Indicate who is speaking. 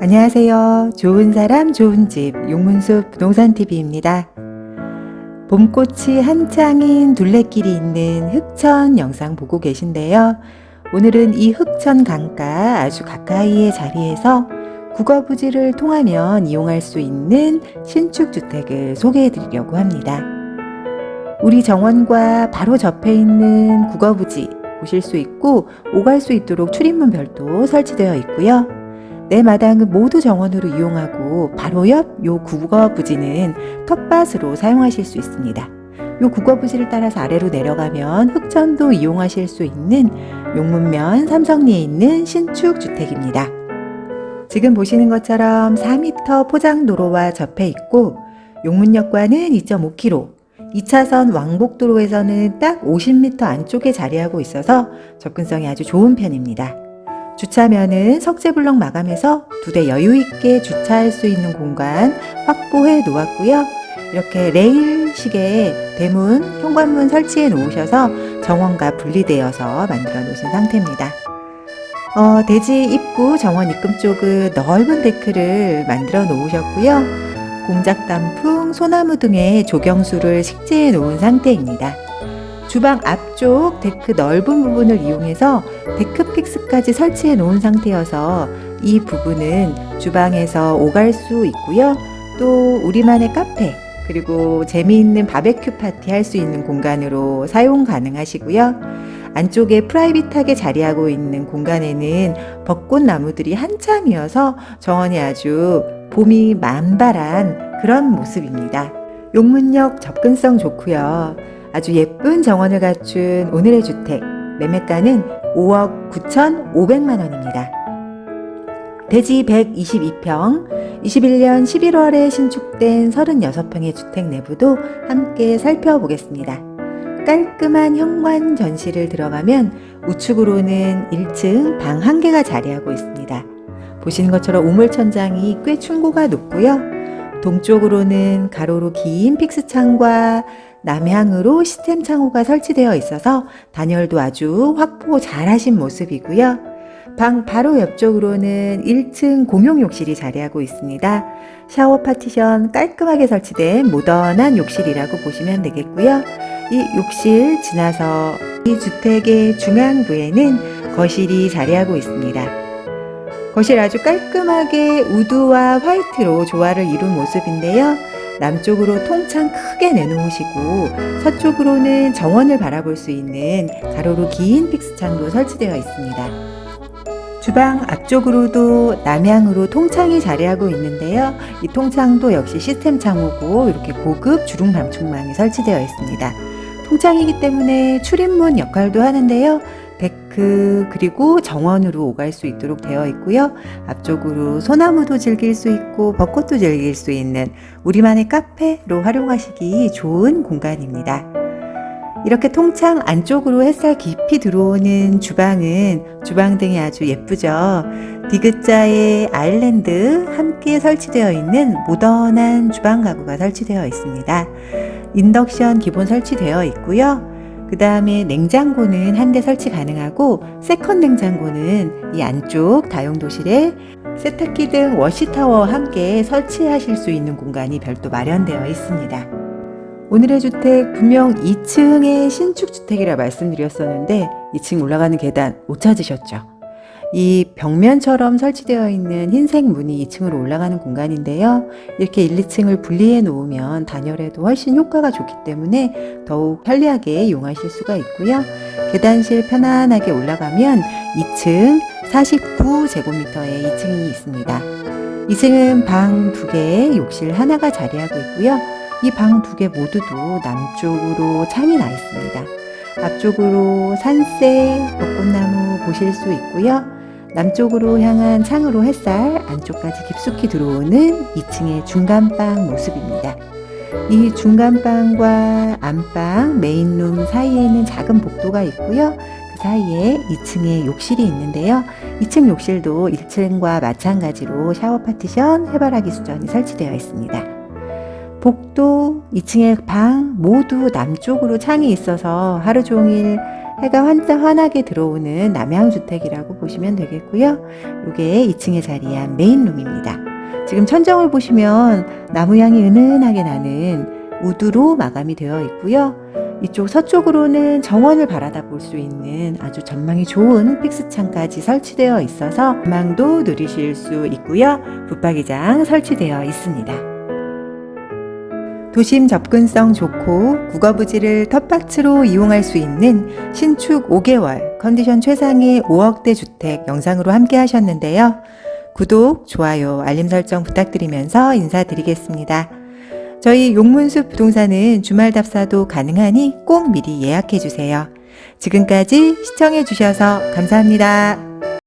Speaker 1: 안녕하세요. 좋은 사람, 좋은 집, 용문숲 부동산TV입니다. 봄꽃이 한창인 둘레길이 있는 흑천 영상 보고 계신데요. 오늘은 이 흑천 강가 아주 가까이의 자리에서 국어부지를 통하면 이용할 수 있는 신축 주택을 소개해 드리려고 합니다. 우리 정원과 바로 접해 있는 국어부지 보실 수 있고 오갈 수 있도록 출입문 별도 설치되어 있고요. 내 마당은 모두 정원으로 이용하고 바로 옆 요 국어 부지는 텃밭으로 사용하실 수 있습니다. 요 국어 부지를 따라서 아래로 내려가면 흑천도 이용하실 수 있는 용문면 삼성리에 있는 신축 주택입니다. 지금 보시는 것처럼 4m 포장도로와 접해 있고 용문역과는 2.5km, 2차선 왕복도로에서는 딱 50m 안쪽에 자리하고 있어서 접근성이 아주 좋은 편입니다. 주차면은 석재블럭 마감해서 두 대 여유 있게 주차할 수 있는 공간 확보해 놓았고요. 이렇게 레일식의 대문, 현관문 설치해 놓으셔서 정원과 분리되어서 만들어 놓으신 상태입니다. 어, 대지 입구 정원 입금 쪽은 넓은 데크를 만들어 놓으셨고요. 공작 단풍, 소나무 등의 조경수를 식재해 놓은 상태입니다. 주방 앞쪽 데크 넓은 부분을 이용해서 데크 픽스까지 설치해 놓은 상태여서 이 부분은 주방에서 오갈 수 있고요. 또 우리만의 카페 그리고 재미있는 바베큐 파티 할 수 있는 공간으로 사용 가능하시고요. 안쪽에 프라이빗하게 자리하고 있는 공간에는 벚꽃 나무들이 한참이어서 정원이 아주 봄이 만발한 그런 모습입니다. 용문역 접근성 좋고요. 아주 예쁜 정원을 갖춘 오늘의 주택 매매가는 5억 9,500만 원입니다. 대지 122평, 21년 11월에 신축된 36평의 주택 내부도 함께 살펴보겠습니다. 깔끔한 현관 전시를 들어가면 우측으로는 1층 방 한 개가 자리하고 있습니다. 보시는 것처럼 우물 천장이 꽤 충고가 높고요. 동쪽으로는 가로로 긴 픽스 창과 남향으로 시스템 창호가 설치되어 있어서 단열도 아주 확보 잘 하신 모습이고요. 방 바로 옆쪽으로는 1층 공용 욕실이 자리하고 있습니다. 샤워 파티션 깔끔하게 설치된 모던한 욕실이라고 보시면 되겠고요. 이 욕실 지나서 이 주택의 중앙부에는 거실이 자리하고 있습니다. 거실 아주 깔끔하게 우드와 화이트로 조화를 이룬 모습인데요. 남쪽으로 통창 크게 내놓으시고 서쪽으로는 정원을 바라볼 수 있는 가로로 긴 픽스창도 설치되어 있습니다. 주방 앞쪽으로도 남향으로 통창이 자리하고 있는데요. 이 통창도 역시 시스템 창호고 이렇게 고급 주름 방충망이 설치되어 있습니다. 통창이기 때문에 출입문 역할도 하는데요. 데크 그리고 정원으로 오갈 수 있도록 되어 있고요. 앞쪽으로 소나무도 즐길 수 있고 벚꽃도 즐길 수 있는 우리만의 카페로 활용하시기 좋은 공간입니다. 이렇게 통창 안쪽으로 햇살 깊이 들어오는 주방은 주방 등이 아주 예쁘죠. 디귿자의 아일랜드 함께 설치되어 있는 모던한 주방 가구가 설치되어 있습니다. 인덕션 기본 설치되어 있고요. 그 다음에 냉장고는 한 대 설치 가능하고 세컨 냉장고는 이 안쪽 다용도실에 세탁기 등 워시타워와 함께 설치하실 수 있는 공간이 별도 마련되어 있습니다. 오늘의 주택 분명 2층의 신축 주택이라 말씀드렸었는데 2층 올라가는 계단 못 찾으셨죠? 이 벽면처럼 설치되어 있는 흰색 문이 2층으로 올라가는 공간인데요. 이렇게 1, 2층을 분리해 놓으면 단열에도 훨씬 효과가 좋기 때문에 더욱 편리하게 이용하실 수가 있고요. 계단실 편안하게 올라가면 2층 49제곱미터의 2층이 있습니다. 2층은 방 2개, 욕실 하나가 자리하고 있고요. 이 방 두 개 모두도 남쪽으로 창이 나 있습니다. 앞쪽으로 산색, 벚꽃나무 보실 수 있고요. 남쪽으로 향한 창으로 햇살 안쪽까지 깊숙이 들어오는 2층의 중간방 모습입니다. 이 중간방과 안방, 메인룸 사이에는 작은 복도가 있고요. 그 사이에 2층에 욕실이 있는데요. 2층 욕실도 1층과 마찬가지로 샤워 파티션, 해바라기 수전이 설치되어 있습니다. 복도 2층의 방 모두 남쪽으로 창이 있어서 하루 종일 해가 환, 환하게 들어오는 남향주택이라고 보시면 되겠고요. 이게 2층에 자리한 메인룸입니다. 지금 천정을 보시면 나무향이 은은하게 나는 우드로 마감이 되어 있고요. 이쪽 서쪽으로는 정원을 바라다 볼 수 있는 아주 전망이 좋은 픽스창까지 설치되어 있어서 전망도 누리실 수 있고요. 붙박이장 설치되어 있습니다. 도심 접근성 좋고 국어부지를 텃밭으로 이용할 수 있는 신축 5개월 컨디션 최상의 5억대 주택 영상으로 함께 하셨는데요. 구독, 좋아요, 알림 설정 부탁드리면서 인사드리겠습니다. 저희 용문숲 부동산은 주말 답사도 가능하니 꼭 미리 예약해 주세요. 지금까지 시청해 주셔서 감사합니다.